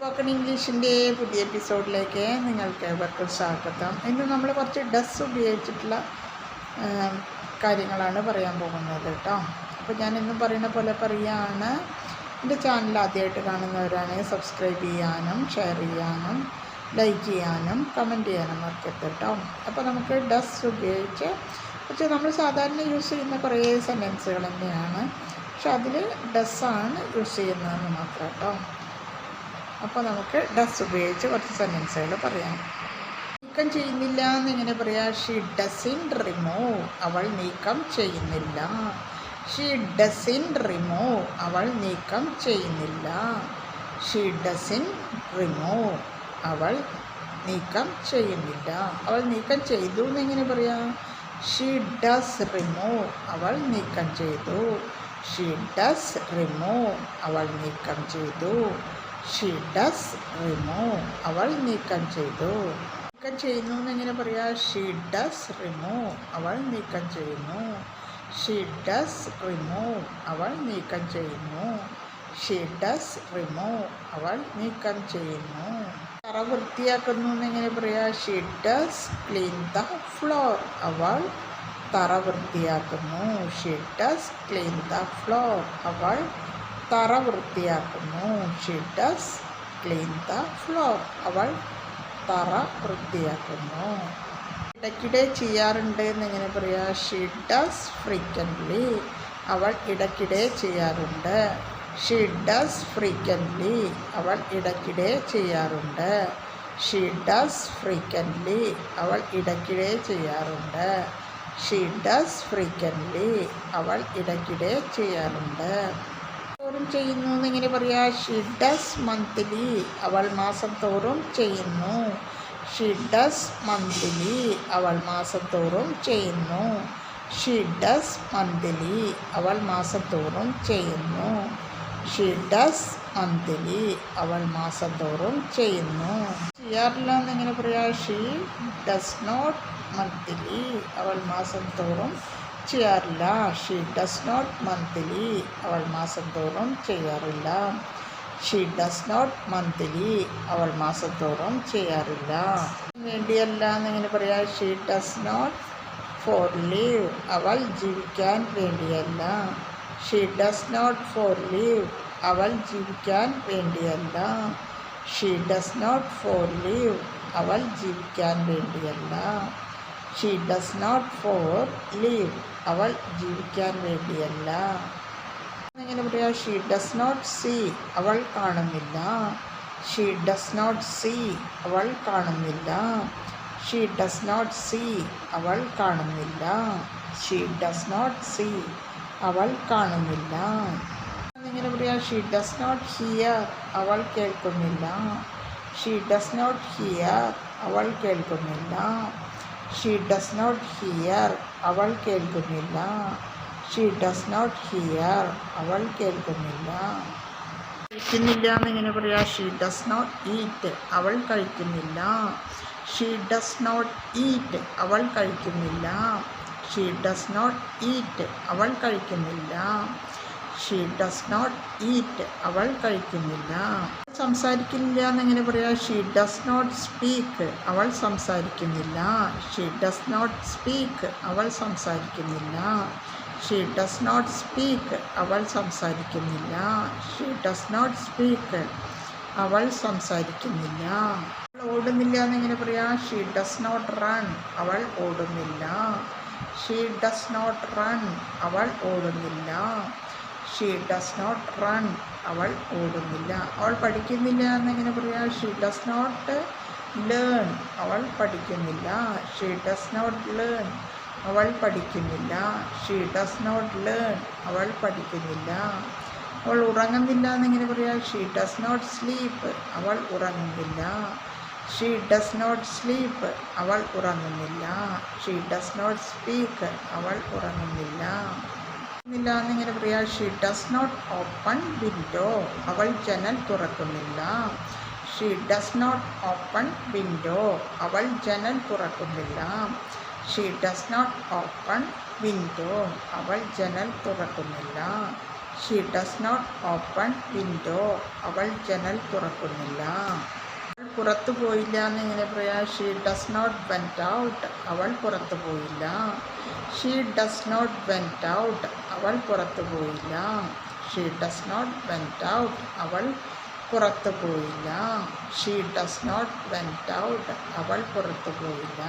Spoken ഇംഗ്ലീഷിന്റെ പുതിയ എപ്പിസോഡിലേക്ക് നിങ്ങൾക്ക് ഏവർക്കും സ്വാഗതം. ഇന്ന് നമ്മൾ കുറച്ച് ഡസ് ഉപയോഗിച്ചിട്ടുള്ള കാര്യങ്ങളാണ് പറയാൻ പോകുന്നത് കേട്ടോ. അപ്പോൾ ഞാൻ ഇന്നും പറയുന്ന പോലെ പറയുകയാണ് എന്റെ ചാനൽ ആദ്യമായിട്ട് കാണുന്നവരാണെങ്കിൽ സബ്സ്ക്രൈബ് ചെയ്യാനും ഷെയർ ചെയ്യാനും ലൈക്ക് ചെയ്യാനും കമന്റ് ചെയ്യാനും മറക്കരുത് കേട്ടോ. അപ്പോൾ നമുക്ക് ഡസ് ഉപയോഗിച്ച് പക്ഷേ നമ്മൾ സാധാരണ യൂസ് ചെയ്യുന്ന കുറേ സെന്റൻസുകൾ തന്നെയാണ്. പക്ഷെ അതിൽ ഡസ്സാണ് യൂസ് ചെയ്യുന്നതെന്ന് മാത്രം കേട്ടോ. അപ്പോൾ നമുക്ക് ഡസ് ഉപയോഗിച്ച് കുറച്ച് സെന്റൻസുകൾ പറയാം. നീക്കം ചെയ്യുന്നില്ല എന്നിങ്ങനെ പറയാം ഷീ ഡസിൻ റിമൂവ് അവൾ നീക്കം ചെയ്യുന്നില്ല. ഷീ ഡസിൻ റിമൂവ് അവൾ നീക്കം ചെയ്യുന്നില്ല. ഷീ ഡസിൻ റിമൂവ് അവൾ നീക്കം ചെയ്യുന്നില്ല. അവൾ നീക്കം ചെയ്തു എന്നെങ്ങനെ പറയാം. ഷീ ഡസ് റിമൂവ് അവൾ നീക്കം ചെയ്തു. ഷീ ഡസ് റിമൂവ് അവൾ നീക്കം ചെയ്തു. ഷീ ഡസ് റിമൂവ് അവൾ നീക്കം ചെയ്തു. നീക്കം ചെയ്യുന്നു എന്നെങ്ങനെ പറയാ ഷീ ഡസ് റിമൂവ് അവൾ നീക്കം ചെയ്യുന്നു. ഷീ ഡസ് റിമൂവ് അവൾ നീക്കം ചെയ്യുന്നു. ഷീ ഡസ് റിമൂവ് അവൾ നീക്കം ചെയ്യുന്നു. തറ വൃത്തിയാക്കുന്നു എന്നെങ്ങനെ പറയാ she does clean the floor അവൾ തറ വൃത്തിയാക്കുന്നു. She does clean the floor അവൾ തറ വൃത്തിയാക്കുന്നു. She does clean the floor അവൾ തറ വൃത്തിയാക്കുന്നു. ഇടയ്ക്കിടെ ചെയ്യാറുണ്ട് എന്നിങ്ങനെ പറയാ ഷീ ഡസ് ഫ്രീക്വന്റ്ലി അവൾ ഇടയ്ക്കിടെ ചെയ്യാറുണ്ട്. ഷീ ഡസ് ഫ്രീക്വന്റ്ലി അവൾ ഇടയ്ക്കിടെ ചെയ്യാറുണ്ട്. ഷീ ഡസ് ഫ്രീക്വന്റ്ലി അവൾ ഇടയ്ക്കിടെ ചെയ്യാറുണ്ട്. ഷീ ഡസ് ഫ്രീക്വന്റ്ലി അവൾ ഇടയ്ക്കിടെ ചെയ്യാറുണ്ട്. തോറും ചെയ്യുന്നു എന്നിങ്ങനെ പറയാ ഷീ ഡസ് മന്ത്ലി അവൾ മാസം തോറും ചെയ്യുന്നു. ഷീ ഡസ് മന്ത്ലി അവൾ മാസം തോറും ചെയ്യുന്നു. ഷീ ഡസ് മന്ത്ലി അവൾ മാസം തോറും ചെയ്യുന്നു. ഷീ ഡസ് മന്ത്ലി അവൾ മാസം തോറും ചെയ്യുന്നു. ചെയ്യാറില്ല എന്നിങ്ങനെ പറയാ ഷീ ഡസ് നോട്ട് മന്ത്ലി അവൾ മാസം തോറും ചെയ്യാറില്ല ഷീ ഡസ് നോട്ട് മന്ത്ലി അവൾ മാസം തോറും ചെയ്യാറില്ല. ഷീ ഡസ് നോട്ട് മന്ത്ലി അവൾ മാസം തോറും ചെയ്യാറില്ല. വേണ്ടിയല്ല എന്നിങ്ങനെ പറയാം she does not for live അവൾ ജീവിക്കാൻ വേണ്ടിയല്ല. She does not for live അവൾ ജീവിക്കാൻ വേണ്ടിയല്ല. She does not for live അവൾ ജീവിക്കാൻ വേണ്ടിയല്ല. She does not for live അവൾ ജീവിക്കാൻ വേണ്ടിയല്ല. എങ്ങനെ പറയാം? ഷീ ഡസ് നോട്ട് സീ അവൾ കാണുന്നില്ല. ഷീ ഡസ് നോട്ട് സീ അവൾ കാണുന്നില്ല. ഷീ ഡസ് നോട്ട് സീ അവൾ കാണുന്നില്ല. ഷീ ഡസ് നോട്ട് സീ അവൾ കാണുന്നില്ല. എങ്ങനെ പറയാം? ഷീ ഡസ് നോട്ട് ഹിയർ അവൾ കേൾക്കുന്നില്ല. ഷീ ഡസ് നോട്ട് ഹിയർ അവൾ കേൾക്കുന്നില്ല. ഷീ ഡസ് നോട്ട് ഹിയർ അവൾ കേൾക്കുന്നില്ല. ഷീ ഡസ് നോട്ട് ഹിയർ അവൾ കേൾക്കുന്നില്ല. കഴിക്കുന്നില്ല എന്നിങ്ങനെ പറയാം. ഷീ ഡസ് നോട്ട് ഈറ്റ് അവൾ കഴിക്കുന്നില്ല. ഷീ ഡസ് നോട്ട് ഈറ്റ് അവൾ കഴിക്കുന്നില്ല. ഷീ ഡസ് നോട്ട് ഈറ്റ് അവൾ കഴിക്കുന്നില്ല. ഷീ ഡസ് നോട്ട് ഈറ്റ് അവൾ കഴിക്കുന്നില്ല. സംസാരിക്കുന്നില്ല എന്നെങ്ങനെ പറയാം? ഷീ ഡസ് നോട്ട് സ്പീക്ക് അവൾ സംസാരിക്കുന്നില്ല. ഷീ ഡസ് നോട്ട് സ്പീക്ക് അവൾ സംസാരിക്കുന്നില്ല. ഷീ ഡസ് നോട്ട് സ്പീക്ക് അവൾ സംസാരിക്കുന്നില്ല. ഷീ ഡസ് നോട്ട് സ്പീക്ക് അവൾ സംസാരിക്കുന്നില്ല. അവൾ ഓടുന്നില്ല എന്നെങ്ങനെ പറയാം? ഷീ ഡസ് നോട്ട് റൺ അവൾ ഓടുന്നില്ല. ഷീ ഡസ് നോട്ട് റൺ അവൾ ഓടുന്നില്ല. ഷീ ഡസ് നോട്ട് റൺ അവൾ ഓടുന്നില്ല. അവൾ പഠിക്കുന്നില്ല എന്നെങ്ങനെ പറയാം? ഷീ ഡസ് നോട്ട് ലേൺ അവൾ പഠിക്കുന്നില്ല. ഷീ ഡസ് നോട്ട് ലേൺ അവൾ പഠിക്കുന്നില്ല. ഷീ ഡസ് നോട്ട് ലേൺ അവൾ പഠിക്കുന്നില്ല. അവൾ ഉറങ്ങുന്നില്ല എന്നിങ്ങനെ പറയാം? ഷീ ഡസ് നോട്ട് സ്ലീപ്പ് അവൾ ഉറങ്ങുന്നില്ല. ഷീ ഡസ് നോട്ട് സ്ലീപ്പ് അവൾ ഉറങ്ങുന്നില്ല. ഷീ ഡസ് നോട്ട് സ്പീക്ക് അവൾ ഉറങ്ങുന്നില്ല. എന്നിങ്ങനെ പറയാ she does not open window അവൾ ജനൽ തുറക്കുന്നില്ല. She does not open window അവൾ ജനൽ തുറക്കുന്നില്ല. She does not open window അവൾ ജനൽ തുറക്കുന്നില്ല. She does not open window അവൾ ജനൽ തുറക്കുന്നില്ല. അവൾ പുറത്തു പോയില്ല എന്നിങ്ങനെ പറയാം she does not went out അവൾ പുറത്തു പോയില്ല. She does not went out അവൾ പുറത്തു പോയില്ല. She does not went out അവൾ പുറത്തു പോയില്ല. She does not went out അവൾ പുറത്തു പോയില്ല.